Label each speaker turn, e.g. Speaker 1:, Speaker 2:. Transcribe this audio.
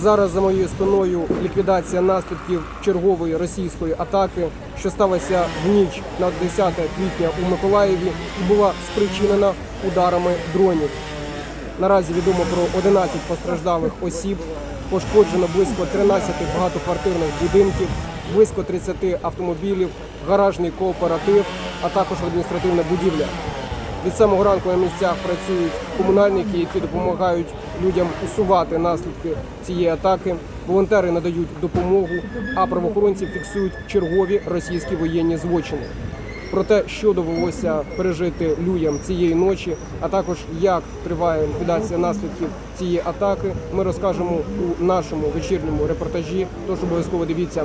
Speaker 1: Зараз за моєю спиною ліквідація наслідків чергової російської атаки, що сталася в ніч на 10 квітня у Миколаєві, і була спричинена ударами дронів. Наразі відомо про 11 постраждалих осіб. Пошкоджено близько 13 багатоквартирних будинків, близько 30 автомобілів, гаражний кооператив, а також адміністративна будівля. Від самого ранку на місцях працюють комунальники, які допомагають людям усувати наслідки цієї атаки. Волонтери надають допомогу, а правоохоронці фіксують чергові російські воєнні злочини. Про те, що довелося пережити людям цієї ночі, а також як триває ліквідація наслідків цієї атаки, ми розкажемо у нашому вечірньому репортажі. Тож обов'язково дивіться.